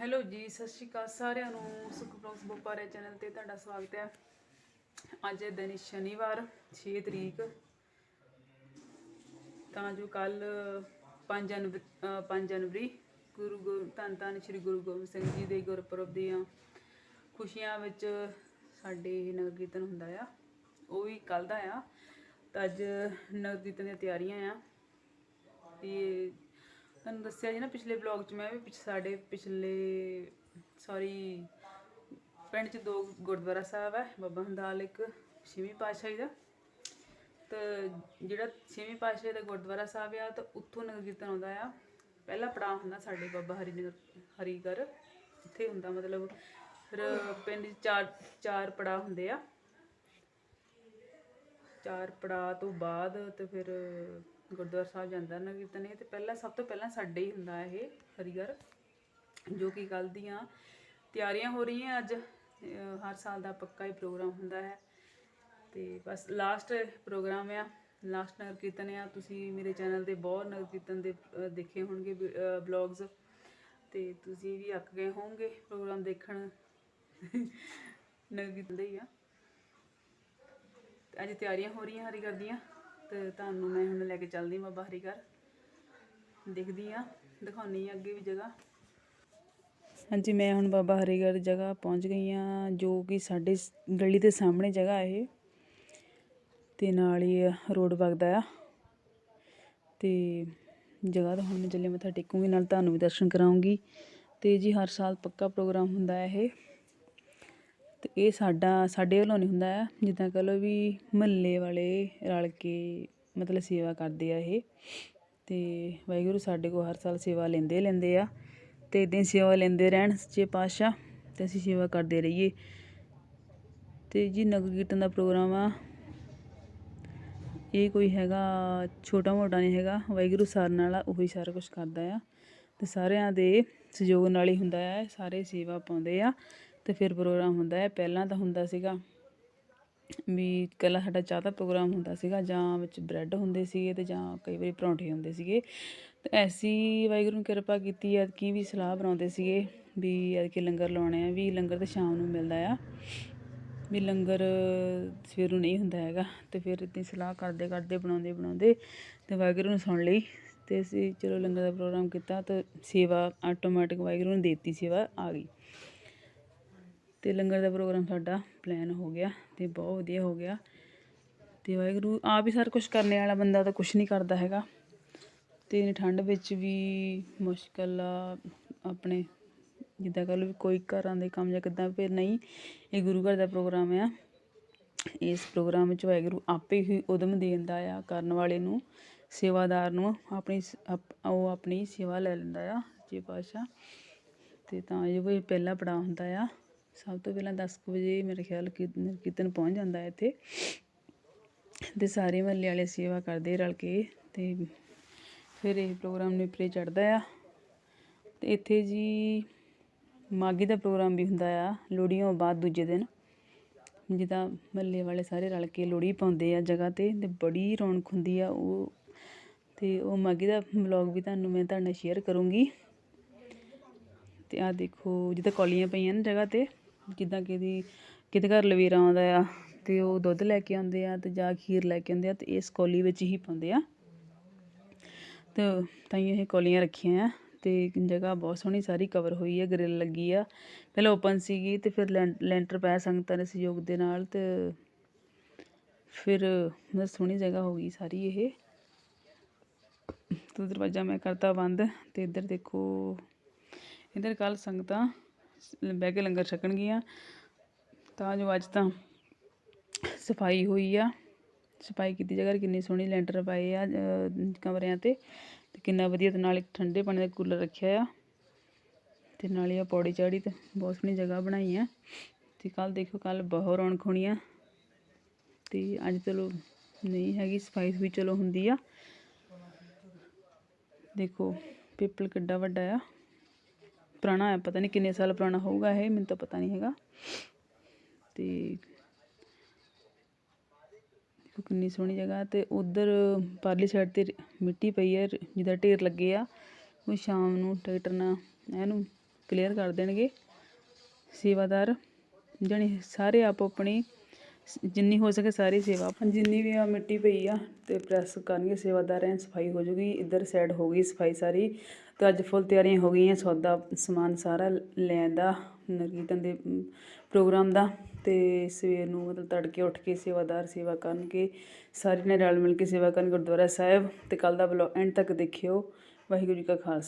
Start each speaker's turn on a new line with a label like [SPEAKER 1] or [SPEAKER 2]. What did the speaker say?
[SPEAKER 1] Hello ਜੀ, ਸਤਿ ਸ਼੍ਰੀ ਅਕਾਲ ਸਾਰਿਆਂ ਨੂੰ। ਸੁਖ ਬਲੌਗਸ ਬੋਪਾਰੇ ਚੈਨਲ ਤੇ ਤੁਹਾਡਾ ਸਵਾਗਤ ਹੈ। ਅੱਜ ਦਿਨ ਸ਼ਨੀਵਾਰ 6 ਤਰੀਕ। ਤਾਂ ਜੋ ਕੱਲ 5 ਜਨਵਰੀ 5 ਜਨਵਰੀ, ਗੁਰੂ ਗੋ- ਧੰਨ ਧੰਨ ਸ੍ਰੀ ਗੁਰੂ ਗੋਬਿੰਦ ਸਿੰਘ ਜੀ ਦੇ ਗੁਰਪੁਰਬ ਦੀਆਂ ਖੁਸ਼ੀਆਂ ਵਿੱਚ ਸਾਡੇ ਨਗਰ ਕੀਰਤਨ ਹੁੰਦਾ ਆ। ਉਹ ਵੀ ਕੱਲ ਦਾ ਆ। ਤਾਂ ਅੱਜ ਨਗਰ ਕੀਰਤਨ ਦੀਆਂ ਤਿਆਰੀਆਂ ਆ। ਤੇ ਤੁਹਾਨੂੰ ਦੱਸਿਆ ਜੀ ਨਾ ਪਿਛਲੇ ਵਲੌਗ 'ਚ, ਮੈਂ ਵੀ ਪਿਛ, ਸਾਡੇ ਪਿਛਲੇ ਸੌਰੀ ਪਿੰਡ 'ਚ ਦੋ ਗੁਰਦੁਆਰਾ ਸਾਹਿਬ ਹੈ ਬਾਬਾ ਹੰਦਾਲ ਇੱਕ, ਛੇਵੀਂ ਪਾਤਸ਼ਾਹੀ ਦਾ। ਤੇ ਜਿਹੜਾ ਛੇਵੀਂ ਪਾਤਸ਼ਾਹੀ ਦਾ ਗੁਰਦੁਆਰਾ ਸਾਹਿਬ ਆ, ਤਾਂ ਉੱਥੋਂ ਨਗਰ ਕੀਰਤਨ ਆਉਂਦਾ ਆ। ਪਹਿਲਾ ਪੜਾਅ ਹੁੰਦਾ ਸਾਡੇ ਬਾਬਾ ਹਰੀ ਨਗਰ ਹਰੀਗਰ ਇੱਥੇ ਹੁੰਦਾ ਮਤਲਬ ਫਿਰ ਪਿੰਡ 'ਚ ਚਾਰ ਚਾਰ ਪੜਾਅ ਹੁੰਦੇ ਆ। ਚਾਰ ਪੜਾਅ ਤੋਂ ਬਾਅਦ ਤੇ ਫਿਰ ਗੁਰਦੁਆਰਾ ਸਾਹਿਬ ਜਾਂਦਾ ਨਗਰ ਕੀਰਤਨ, ਇਹ ਤੇ ਪਹਿਲਾਂ, ਸਭ ਤੋਂ ਪਹਿਲਾਂ ਸਾਡੇ ਹੀ ਹੁੰਦਾ ਇਹ ਹਰੀਗਰ ਜੋ ਕਿ ਕੱਲ ਦੀਆਂ ਤਿਆਰੀਆਂ ਹੋ ਰਹੀਆਂ ਅੱਜ। ਹਰ ਸਾਲ ਦਾ ਪੱਕਾ ਹੀ ਪ੍ਰੋਗਰਾਮ ਹੁੰਦਾ ਹੈ। ਤੇ ਬਸ ਲਾਸਟ ਪ੍ਰੋਗਰਾਮ ਆ ਲਾਸਟ ਨਗਰ ਕੀਰਤਨ ਆ। ਤੁਸੀਂ ਮੇਰੇ ਚੈਨਲ ਤੇ ਬਹੁਤ ਨਗਰ ਕੀਰਤਨ ਦੇ ਦੇਖੇ ਹੋਣਗੇ ਵਲੌਗਸ ਤੇ ਤੁਸੀਂ ਵੀ ਅੱਕ ਗਏ ਹੋਵੋਗੇ ਪ੍ਰੋਗਰਾਮ ਦੇਖਣ। ਨਗਰ ਕੀਰਤਨ ਦੇ ਹੀ ਆ। ਤੇ ਅੱਜ ਤਿਆਰੀਆਂ ਹੋ ਰਹੀਆਂ ਹਰੀ ਦੀਆਂ। ਤੇ ਤੁਹਾਨੂੰ ਮੈਂ ਹੁਣ ਲੈ ਕੇ ਚੱਲਦੀ ਹਾਂ ਬਾਬਾ ਹਰੀ ਘਰ। ਦੇਖਦੀ ਆ ਦਿਖਾਉਣੀ ਆ ਅੱਗੇ ਵੀ ਜਗ੍ਹਾ। ਹਾਂਜੀ, ਮੈਂ ਹੁਣ ਬਾਬਾ ਹਰੀਗੜ੍ਹ ਦੀ ਜਗ੍ਹਾ ਪਹੁੰਚ ਗਈ ਆ ਜੋ ਕਿ ਸਾਡੇ ਗਲੀ ਦੇ ਸਾਹਮਣੇ ਜਗ੍ਹਾ ਇਹ। ਤੇ ਨਾਲ ਹੀ ਰੋਡ ਵਗਦਾ ਆ। ਤੇ ਜਗ੍ਹਾ ਤਾਂ ਹੁਣ ਮੈਂ ਚੱਲੇ, ਮੱਥਾ ਟੇਕੂੰਗੀ, ਨਾਲ ਤੁਹਾਨੂੰ ਵੀ ਦਰਸ਼ਨ ਕਰਾਉਂਗੀ। ਤੇ ਜੀ, ਹਰ ਸਾਲ ਪੱਕਾ ਪ੍ਰੋਗਰਾਮ ਹੁੰਦਾ ਹੈ ਇਹ। ਅਤੇ ਇਹ ਸਾਡਾ, ਸਾਡੇ ਵੱਲੋਂ ਨਹੀਂ ਹੁੰਦਾ। ਹੈ ਜਿੱਦਾਂ ਕਹਿ ਲਓ ਵੀ ਮਹੱਲੇ ਵਾਲੇ ਰਲ ਕੇ ਮਤਲਬ ਸੇਵਾ ਕਰਦੇ ਆ ਇਹ। ਅਤੇ ਵਾਹਿਗੁਰੂ ਸਾਡੇ ਕੋਲ ਹਰ ਸਾਲ ਸੇਵਾ ਲੈਂਦੇ ਲੈਂਦੇ ਆ। ਅਤੇ ਇੱਦਾਂ ਹੀ ਸੇਵਾ ਲੈਂਦੇ ਰਹਿਣ ਸੱਚੇ ਪਾਤਸ਼ਾਹ ਅਤੇ ਅਸੀਂ ਸੇਵਾ ਕਰਦੇ ਰਹੀਏ। ਅਤੇ ਜੀ ਨਗਰ ਕੀਰਤਨ ਦਾ ਪ੍ਰੋਗਰਾਮ ਆ। ਇਹ ਕੋਈ ਹੈਗਾ, ਛੋਟਾ ਮੋਟਾ ਨਹੀਂ ਹੈਗਾ। ਵਾਹਿਗੁਰੂ ਸਾਰਨ ਵਾਲਾ ਉਹੀ ਸਾਰਾ ਕੁਝ ਕਰਦਾ ਆ। ਅਤੇ ਸਾਰਿਆਂ ਦੇ ਸਹਿਯੋਗ ਨਾਲ ਹੀ ਹੁੰਦਾ ਹੈ ਸਾਰੇ ਸੇਵਾ ਪਾਉਂਦੇ ਆ। ਅਤੇ ਫਿਰ ਪ੍ਰੋਗਰਾਮ ਹੁੰਦਾ ਹੈ। ਪਹਿਲਾਂ ਤਾਂ ਹੁੰਦਾ ਸੀਗਾ ਵੀ ਇਕੱਲਾ ਸਾਡਾ ਚਾਹ ਦਾ ਪ੍ਰੋਗਰਾਮ ਹੁੰਦਾ ਸੀਗਾ, ਜਾਂ ਵਿੱਚ ਬ੍ਰੈਡ ਹੁੰਦੇ ਸੀਗੇ ਅਤੇ ਜਾਂ ਕਈ ਵਾਰੀ ਪਰੌਂਠੇ ਹੁੰਦੇ ਸੀਗੇ। ਅਤੇ ਐਸੀ ਵਾਹਿਗੁਰੂ ਨੇ ਕਿਰਪਾ ਕੀਤੀ ਐਤਕੀ ਵੀ ਸਲਾਹ ਬਣਾਉਂਦੇ ਸੀਗੇ ਵੀ ਐਤਕੀ ਲੰਗਰ ਲਾਉਣੇ ਆ, ਵੀ ਲੰਗਰ ਤਾਂ ਸ਼ਾਮ ਨੂੰ ਮਿਲਦਾ ਆ, ਵੀ ਲੰਗਰ ਸਵੇਰ ਨੂੰ ਨਹੀਂ ਹੁੰਦਾ ਹੈਗਾ। ਤੇ ਫਿਰ ਇੱਦਾਂ ਸਲਾਹ ਕਰਦੇ ਕਰਦੇ, ਬਣਾਉਂਦੇ ਬਣਾਉਂਦੇ ਤੇ ਵਾਹਿਗੁਰੂ ਨੂੰ ਸੁਣ ਲਈ ਤੇ ਅਸੀਂ ਚਲੋ ਲੰਗਰ ਦਾ ਪ੍ਰੋਗਰਾਮ ਕੀਤਾ ਤਾਂ ਸੇਵਾ ਆਟੋਮੈਟਿਕ ਵਾਹਿਗੁਰੂ ਨੇ ਦਿੱਤੀ, ਸੇਵਾ ਆ ਗਈ। ਤੇ ਲੰਗਰ ਦਾ ਪ੍ਰੋਗਰਾਮ ਸਾਡਾ ਪਲਾਨ ਹੋ ਗਿਆ ਤੇ ਬਹੁਤ ਵਧੀਆ ਹੋ ਗਿਆ। ਤੇ ਵਾਹਿਗੁਰੂ, ਆਪ ਹੀ ਸਾਰਾ ਕੁਝ ਕਰਨੇ ਵਾਲਾ ਬੰਦਾ ਤਾਂ ਕੁਝ ਨਹੀਂ ਕਰਦਾ ਹੈਗਾ। ਤੇ ਠੰਡ ਵਿੱਚ ਵੀ ਮੁਸ਼ਕਲ ਆ ਆਪਣੇ, ਜਿੱਦਾਂ ਕਹ ਲਓ ਵੀ ਕੋਈ ਘਰਾਂ ਦੇ ਕੰਮ ਜਾਂ ਕਿੱਦਾਂ ਫਿਰ ਨਹੀਂ, ਇਹ ਗੁਰੂ ਘਰ ਦਾ ਪ੍ਰੋਗਰਾਮ ਆ। ਇਸ ਪ੍ਰੋਗਰਾਮ ਵਿੱਚ ਵਾਹਿਗੁਰੂ ਆਪੇ ਹੀ ਉਦਮ ਦੇਂਦਾ ਆ, ਕਰਨ ਵਾਲੇ ਨੂੰ, ਸੇਵਾਦਾਰ ਨੂੰ, ਆਪਣੀ ਉਹ ਆਪਣੀ ਸੇਵਾ ਲੈ ਲੈਂਦਾ ਆ, ਜੀ ਪਾਸ਼ਾ ਤੇ ਤਾਂ ਇਹ ਵੀ ਪਹਿਲਾ ਪੜਾਅ ਹੁੰਦਾ ਆ। ਸਭ ਤੋਂ ਪਹਿਲਾਂ ਦਸ ਕੁ ਵਜੇ ਮੇਰੇ ਖਿਆਲ ਕੀਰਤਨ ਕੀਰਤਨ ਪਹੁੰਚ ਜਾਂਦਾ ਹੈ ਇੱਥੇ। ਅਤੇ ਸਾਰੇ ਮਹੱਲੇ ਵਾਲੇ ਸੇਵਾ ਕਰਦੇ ਰਲ ਕੇ ਅਤੇ ਫਿਰ ਇਹ ਪ੍ਰੋਗਰਾਮ ਨੇਪਰੇ ਚੜ੍ਹਦਾ ਆ। ਅਤੇ ਇੱਥੇ ਜੀ ਮਾਗੀ ਦਾ ਪ੍ਰੋਗਰਾਮ ਵੀ ਹੁੰਦਾ ਆ, ਲੋਹੜੀਆਂ ਬਾਅਦ ਦੂਜੇ ਦਿਨ। ਜਿੱਦਾਂ ਮਹੱਲੇ ਵਾਲੇ ਸਾਰੇ ਰਲ ਕੇ ਲੋਹੜੀ ਪਾਉਂਦੇ ਆ ਜਗ੍ਹਾ ਤੇ ਤੇ ਬੜੀ ਰੌਣਕ ਹੁੰਦੀ ਆ ਉਹ। ਤੇ ਉਹ ਮਾਗੀ ਦਾ ਵਲੌਗ ਵੀ ਤੁਹਾਨੂੰ ਮੈਂ ਤੁਹਾਡੇ ਨਾਲ ਸ਼ੇਅਰ ਕਰੂੰਗੀ। ਤੇ ਆ ਦੇਖੋ ਜਿੱਦਾਂ ਕੌਲੀਆਂ ਪਈਆਂ ਨੇ ਜਗ੍ਹਾ ਤੇ। ਜਿੱਦਾਂ ਕਿਹਦੀ ਕਿਤੇ ਘਰ ਲਵੇਰਾ ਆਉਂਦਾ ਆ ਅਤੇ ਉਹ ਦੁੱਧ ਲੈ ਕੇ ਆਉਂਦੇ ਆ ਅਤੇ ਜਾਂ ਖੀਰ ਲੈ ਕੇ ਆਉਂਦੇ ਆ ਅਤੇ ਇਸ ਕੌਲੀ ਵਿੱਚ ਹੀ ਪਾਉਂਦੇ ਆ। ਅਤੇ ਤਾਂ ਇਹ ਕੌਲੀਆਂ ਰੱਖੀਆਂ ਆ ਅਤੇ ਜਗ੍ਹਾ ਬਹੁਤ ਸੋਹਣੀ ਸਾਰੀ ਕਵਰ ਹੋਈ ਹੈ ਗ੍ਰਿਲ ਲੱਗੀ ਆ। ਪਹਿਲਾਂ ਓਪਨ ਸੀਗੀ ਅਤੇ ਫਿਰ ਲੈਂ- ਲੈਂਟਰ ਪਾਇਆ ਸੰਗਤਾਂ ਦੇ ਸਹਿਯੋਗ ਦੇ ਨਾਲ ਅਤੇ ਫਿਰ ਮਤਲਬ ਸੋਹਣੀ ਜਗ੍ਹਾ ਹੋ ਗਈ ਸਾਰੀ ਇਹ। ਤੇ ਦਰਵਾਜ਼ਾ ਮੈਂ ਕਰਤਾ ਬੰਦ ਅਤੇ ਇੱਧਰ ਦੇਖੋ, ਇੱਧਰ ਕੱਲ ਸੰਗਤਾਂ ਬਹਿ ਕੇ ਲੰਗਰ ਛਕਣਗੀਆਂ ਤਾਂ ਜੋ ਅੱਜ ਤਾਂ ਸਫ਼ਾਈ ਹੋਈ ਆ। ਸਫ਼ਾਈ ਕੀਤੀ ਜਗ੍ਹਾ ਕਿੰਨੀ ਸੋਹਣੀ ਲੈਂਟਰ ਪਾਏ ਆ ਕਮਰਿਆਂ ਤੇ। ਤੇ ਕਿੰਨਾ ਵਧੀਆ ਤੇ ਨਾਲ ਇੱਕ ਠੰਡੇ ਪਾਣੀ ਦਾ ਕੂਲਰ ਰੱਖਿਆ ਆ। ਤੇ ਨਾਲ ਹੀ ਆ ਪੌੜੀ ਚਾੜੀ ਤੇ ਬਹੁਤ ਸੋਹਣੀ ਜਗ੍ਹਾ ਬਣਾਈ ਆ। ਤੇ ਕੱਲ ਦੇਖੋ ਕੱਲ ਬਹੁਤ ਰੌਣਕ ਹੋਣੀ ਆ। ਤੇ ਅੱਜ ਚਲੋ ਨਹੀਂ ਹੈਗੀ ਸਫ਼ਾਈ ਵੀ ਚਲੋ ਹੁੰਦੀ ਆ। ਦੇਖੋ, ਪਿੱਪਲ ਕਿੱਡਾ ਵੱਡਾ ਆ। ਪੁਰਾਣਾ ਹੈ ਪਤਾ ਨਹੀਂ ਕਿੰਨੇ ਸਾਲ ਪੁਰਾਣਾ ਹੋਊਗਾ ਇਹ, ਮੈਨੂੰ ਤਾਂ ਪਤਾ ਨਹੀਂ ਹੈਗਾ। ਤੇ ਕਿੰਨੀ ਸੋਹਣੀ ਜਗ੍ਹਾ ਤੇ ਉਧਰ ਪਰਲੀ ਸਾਈਡ ਤੇ ਮਿੱਟੀ ਪਈ ਹੈ ਜਿਹਦਾ ਢੇਰ ਲੱਗੇ ਆ, ਉਹ ਸ਼ਾਮ ਨੂੰ ਟਰੈਕਟਰ ਨਾਲ ਇਹਨੂੰ ਕਲੀਅਰ ਕਰ ਦੇਣਗੇ। ਸੇਵਾਦਾਰ, ਜਾਣੀ ਸਾਰੇ ਆਪੋ ਆਪਣੀ, ਜਿੰਨੀ ਹੋ ਸਕੇ ਸਾਰੀ ਸੇਵਾ ਜਿੰਨੀ ਵੀ ਆ ਮਿੱਟੀ ਪਈ ਆ ਤੇ ਪ੍ਰੈਸ ਕਰਨਗੇ ਸੇਵਾਦਾਰ, ਐਨ ਸਫ਼ਾਈ ਹੋ ਜੂਗੀ, ਇੱਧਰ ਸਾਈਡ ਹੋ ਗਈ ਸਫ਼ਾਈ ਸਾਰੀ। ਤੇ ਅੱਜ ਫੁੱਲ ਤਿਆਰੀਆਂ ਹੋ ਗਈਆਂ, ਸੌਦਾ ਸਮਾਨ ਸਾਰਾ ਲੈਣ ਦਾ ਨਗਰ ਕੀਰਤਨ ਦੇ ਪ੍ਰੋਗਰਾਮ ਦਾ ਤੇ ਸਵੇਰ ਨੂੰ ਮਤਲਬ ਤੜਕੇ ਉੱਠ ਕੇ ਸੇਵਾਦਾਰ ਸੇਵਾ ਕਰਨਗੇ। ਸਾਰੇ ਨੇ ਰਲ ਮਿਲ ਕੇ ਸੇਵਾ ਕਰਨ ਗੁਰਦੁਆਰਾ ਸਾਹਿਬ ਤੇ ਕੱਲ ਦਾ ਬਲੌਗ ਐਂਡ ਤੱਕ ਦੇਖਿਓ। ਵਾਹਿਗੁਰੂ ਜੀ ਕਾ ਖਾਲਸਾ।